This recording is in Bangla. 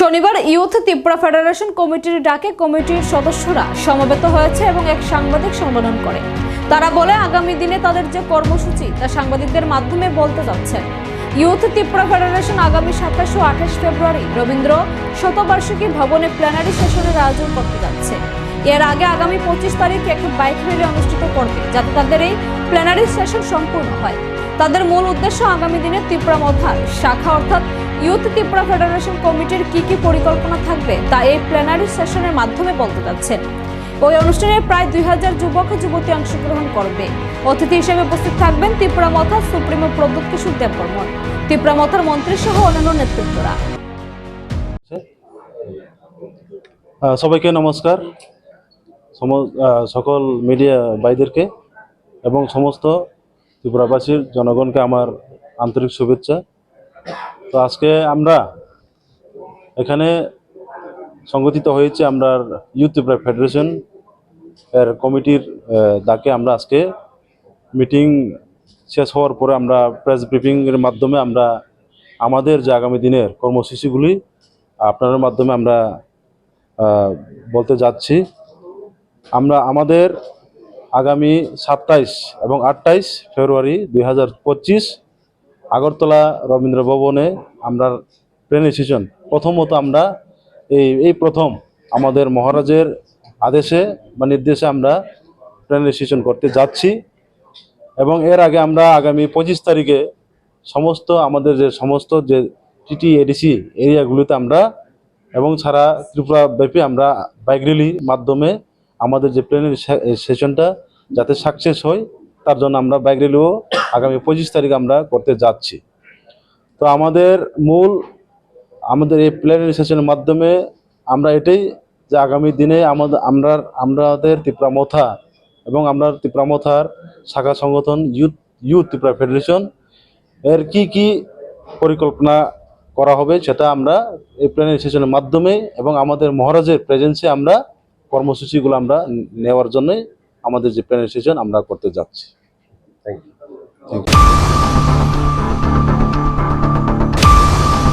শনিবার ইউথ ত্রিপুরা ফেডারেশন কমিটির ডাকে কমিটির সদস্যরা সমবেত হয়েছে এবং এক সাংবাদিক সম্মেলন করে। তারা বলে, আগামী দিনে তাদের যে কর্মসূচি, তা সাংবাদিকদের মাধ্যমে বলতে যাচ্ছেন ইউথ ত্রিপুরা ফেডারেশন আগামী সাতাশ ও আঠাশ ফেব্রুয়ারি রবীন্দ্র শতবার্ষিকী ভবনে প্ল্যানারি সেশনের আয়োজন করতে যাচ্ছে। এর আগে আগামী পঁচিশ তারিখে একটি বাইক র্যালি অনুষ্ঠিত করবে, যাতে তাদের এই প্ল্যানারি সেশন সম্পূর্ণ হয়। তাদের মূল উদ্দেশ্য আগামী দিনে ত্রিপুরা মথার শাখা অর্থাৎ ইউথ ত্রিপুরা ফেডারেশন কমিটির কি কি পরিকল্পনা থাকবে তা এই প্ল্যানারি সেশনের মাধ্যমে বলতে যাচ্ছেন। ওই অনুষ্ঠানে প্রায় দুই হাজার যুবক যুবতী অংশগ্রহণ করবে। অতিথি হিসেবে উপস্থিত থাকবেন ত্রিপুরা মথার সুপ্রিমো প্রদ্যুৎ কিশোর দেববর্মন ত্রিপুরা মথার মন্ত্রী সহ অন্যান্য নেতৃত্বরা। সবাইকে নমস্কার। সকল মিডিয়া ভাইদেরকে এবং সমস্ত ত্রিপুরাবাসীর জনগণকে আমার আন্তরিক শুভেচ্ছা। তো আজকে আমরা এখানে সংগঠিত হয়েছে আমরা ইউথ ত্রিপুরা ফেডারেশন এর কমিটির ডাকে আমরা আজকে মিটিং শেষ হওয়ার পরে আমরা প্রেস ব্রিফিংয়ের মাধ্যমে আমরা আমাদের যে আগামী দিনের কর্মসূচিগুলি, আপনাদের মাধ্যমে আমরা বলতে যাচ্ছি। আমরা আমাদের আগামী সাতাইশ এবং আটাইশ ফেব্রুয়ারি দুই হাজার পঁচিশ আগরতলা রবীন্দ্র ভবনে আমরা প্লেনের সেশন প্রথমত আমরা এই এই প্রথম আমাদের মহারাজের আদেশে বা নির্দেশে আমরা প্লেনের সেশন করতে যাচ্ছি এবং এর আগে আমরা আগামী পঁচিশ তারিখে সমস্ত আমাদের যে সমস্ত যে টিটি এডিসি এরিয়াগুলিতে আমরা এবং সারা ত্রিপুরা ব্যাপী আমরা বাইক র্যালির মাধ্যমে আমাদের যে প্লেনের সেশনটা যাতে সাকসেস হয়, তার জন্য আমরা বাইক র্যালিও আগামী পঁচিশ তারিখ আমরা করতে যাচ্ছি। তো আমাদের মূল, আমাদের এই প্লেনের সেশনের মাধ্যমে আমরা এটাই যে আগামী দিনে আমাদের, আমরা, আমাদের ত্রিপুরা মথা এবং আমরা ত্রিপুরা মথার শাখা সংগঠন ইউথ ইউথ ত্রিপুরা ফেডারেশন এর কি কি পরিকল্পনা করা হবে সেটা আমরা এই প্ল্যানের সেশনের মাধ্যমে এবং আমাদের মহারাজের প্রেজেন্সে আমরা কর্মসূচিগুলো আমরা নেওয়ার জন্যই আমাদের যে প্ল্যানের সেশন আমরা করতে যাচ্ছি। Thank you